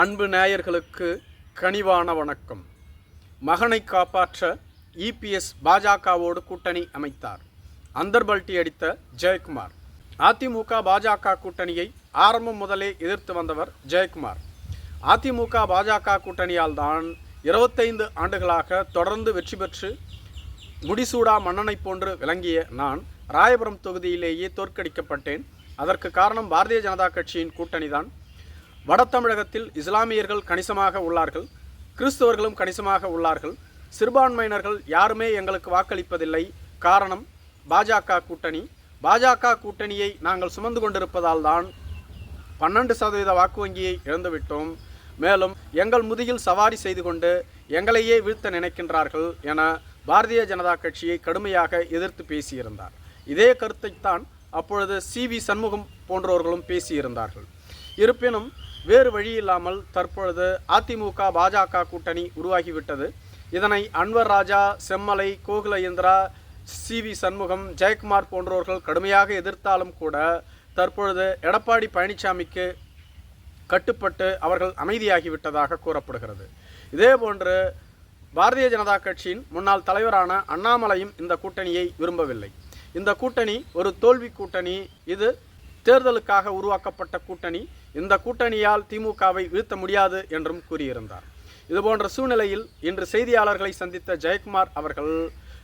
அன்பு நேயர்களுக்கு கனிவான வணக்கம். மகனை காப்பாற்ற இபிஎஸ் பாஜகவோடு கூட்டணி அமைத்தார். அந்தர்பல்ட்டி அடித்த ஜெயக்குமார். அதிமுக பாஜக கூட்டணியை ஆரம்பம் முதலே எதிர்த்து வந்தவர் ஜெயக்குமார். அதிமுக பாஜக கூட்டணியால் தான் இருபத்தைந்து ஆண்டுகளாக தொடர்ந்து வெற்றி பெற்று முடிசூடா மன்னனை போன்று விளங்கிய நான் ராயபுரம் தொகுதியிலேயே தோற்கடிக்கப்பட்டேன். அதற்கு காரணம் பாரதிய ஜனதா கட்சியின் கூட்டணிதான். வட தமிழகத்தில் இஸ்லாமியர்கள் கணிசமாக உள்ளார்கள் கிறிஸ்தவர்களும் கணிசமாக உள்ளார்கள். சிறுபான்மையினர்கள் யாருமே எங்களுக்கு வாக்களிப்பதில்லை. காரணம் பாஜக கூட்டணி. பாஜக கூட்டணியை நாங்கள் சுமந்து கொண்டிருப்பதால் தான் பன்னெண்டு சதவீத வாக்கு வங்கியை இழந்துவிட்டோம். மேலும் எங்கள் முதுகில் சவாரி செய்து கொண்டு எங்களையே வீழ்த்த நினைக்கின்றார்கள் என பாரதிய ஜனதா கட்சியை கடுமையாக எதிர்த்து பேசியிருந்தார். இதே கருத்தைத்தான் அப்பொழுது சி வி சண்முகம் போன்றவர்களும் பேசியிருந்தார்கள். இருப்பினும் வேறு வழி இல்லாமல் தற்பொழுது அதிமுக பாஜக கூட்டணி உருவாகிவிட்டது. இதனை அன்வர் ராஜா செம்மலை கோகுலேந்திரா சி வி சண்முகம் ஜெயக்குமார் போன்றோர்கள் கடுமையாக எதிர்த்தாலும் கூட தற்பொழுது எடப்பாடி பழனிசாமிக்கு கட்டுப்பட்டு அவர்கள் அமைதியாகிவிட்டதாக கூறப்படுகிறது. இதேபோன்று பாரதிய ஜனதா கட்சியின் முன்னாள் தலைவரான அண்ணாமலையும் இந்த கூட்டணியை விரும்பவில்லை. இந்த கூட்டணி ஒரு தோல்வி கூட்டணி. இது தேர்தலுக்காக உருவாக்கப்பட்ட கூட்டணி. இந்த கூட்டணியால் திமுகவை வீழ்த்த முடியாது என்றும் கூறியிருந்தார். இதுபோன்ற சூழ்நிலையில் இன்று செய்தியாளர்களை சந்தித்த ஜெயக்குமார் அவர்கள்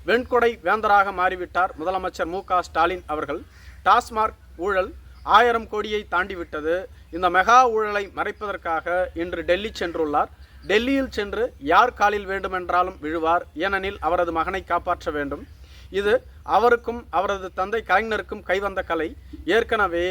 வெண்கொடை வேந்தராக மாறிவிட்டார். முதலமைச்சர் மு ஸ்டாலின் அவர்கள் டாஸ்மார்க் ஊழல் ஆயிரம் கோடியை தாண்டிவிட்டது. இந்த மெகா ஊழலை மறைப்பதற்காக இன்று டெல்லி சென்றுள்ளார். டெல்லியில் சென்று யார் காலில் வேண்டுமென்றாலும் விழுவார். ஏனெனில் அவரது மகனை காப்பாற்ற வேண்டும். இது அவருக்கும் அவரது தந்தை கலைஞருக்கும் கைவந்த கலை. ஏற்கனவே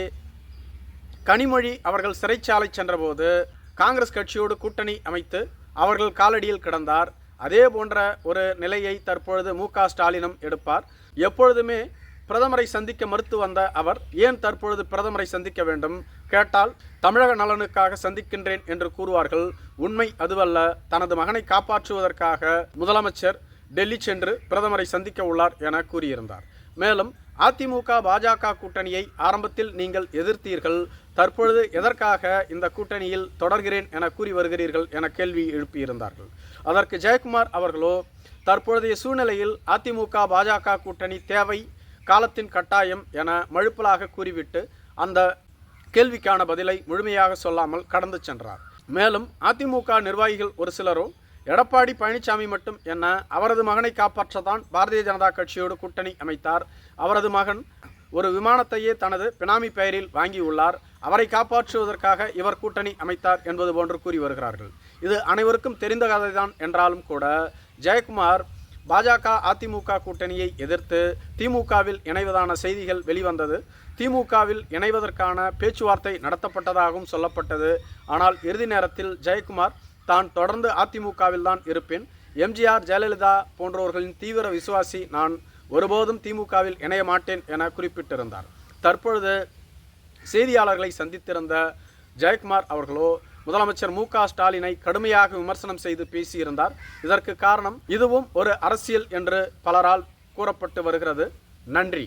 கனிமொழி அவர்கள் சிறைச்சாலை சென்றபோது காங்கிரஸ் கட்சியோடு கூட்டணி அமைத்து அவர்கள் காலடியில் கிடந்தார். அதே போன்ற ஒரு நிலையை தற்பொழுது மு ஸ்டாலினும் எடுப்பார். எப்பொழுதுமே பிரதமரை சந்திக்க மறுத்து வந்த அவர் ஏன் தற்பொழுது பிரதமரை சந்திக்க வேண்டும்? கேட்டால் தமிழக நலனுக்காக சந்திக்கின்றேன் என்று கூறுவார்கள். உண்மை அதுவல்ல. தனது மகனை காப்பாற்றுவதற்காக முதலமைச்சர் டெல்லி சென்று பிரதமரை சந்திக்க உள்ளார் என கூறியிருந்தார். மேலும் அதிமுக பாஜக கூட்டணியை ஆரம்பத்தில் நீங்கள் எதிர்த்தீர்கள். தற்பொழுது எதற்காக இந்த கூட்டணியில் தொடர்கிறேன் என கூறி வருகிறீர்கள் என கேள்வி எழுப்பியிருந்தார்கள். அதற்கு ஜெயக்குமார் அவர்களோ தற்பொழுதைய சூழ்நிலையில் அதிமுக பாஜக கூட்டணி தேவை காலத்தின் கட்டாயம் என மழுப்பலாக கூறிவிட்டு அந்த கேள்விக்கான பதிலை முழுமையாக சொல்லாமல் கடந்து சென்றார். மேலும் அதிமுக நிர்வாகிகள் ஒரு சிலரோ எடப்பாடி பழனிசாமி மட்டும் என்ன அவரது மகனை காப்பாற்றத்தான் பாரதிய ஜனதா கட்சியோடு கூட்டணி அமைத்தார். அவரது மகன் ஒரு விமானத்தையே தனது பினாமி பெயரில் வாங்கியுள்ளார். அவரை காப்பாற்றுவதற்காக இவர் கூட்டணி அமைத்தார் என்பது போன்று கூறி வருகிறார்கள். இது அனைவருக்கும் தெரிந்த கதைதான் என்றாலும் கூட ஜெயக்குமார் பாஜக அதிமுக கூட்டணியை எதிர்த்து திமுகவில் இணைவதான செய்திகள் வெளிவந்தது. திமுகவில் இணைவதற்கான பேச்சுவார்த்தை நடத்தப்பட்டதாகவும் சொல்லப்பட்டது. ஆனால் இறுதி நேரத்தில் ஜெயக்குமார் தான் தொடர்ந்து அதிமுகவில் தான் இருப்பேன். எம்ஜிஆர் ஜெயலலிதா போன்றவர்களின் தீவிர விசுவாசி நான் ஒருபோதும் திமுகவில் இணைய மாட்டேன் என குறிப்பிட்டிருந்தார். தற்பொழுது செய்தியாளர்களை சந்தித்திருந்த ஜெயக்குமார் அவர்களோ முதலமைச்சர் மு க ஸ்டாலினை கடுமையாக விமர்சனம் செய்து பேசியிருந்தார். இதற்கு காரணம் இதுவும் ஒரு அரசியல் என்று பலரால் கூறப்பட்டு வருகிறது. நன்றி.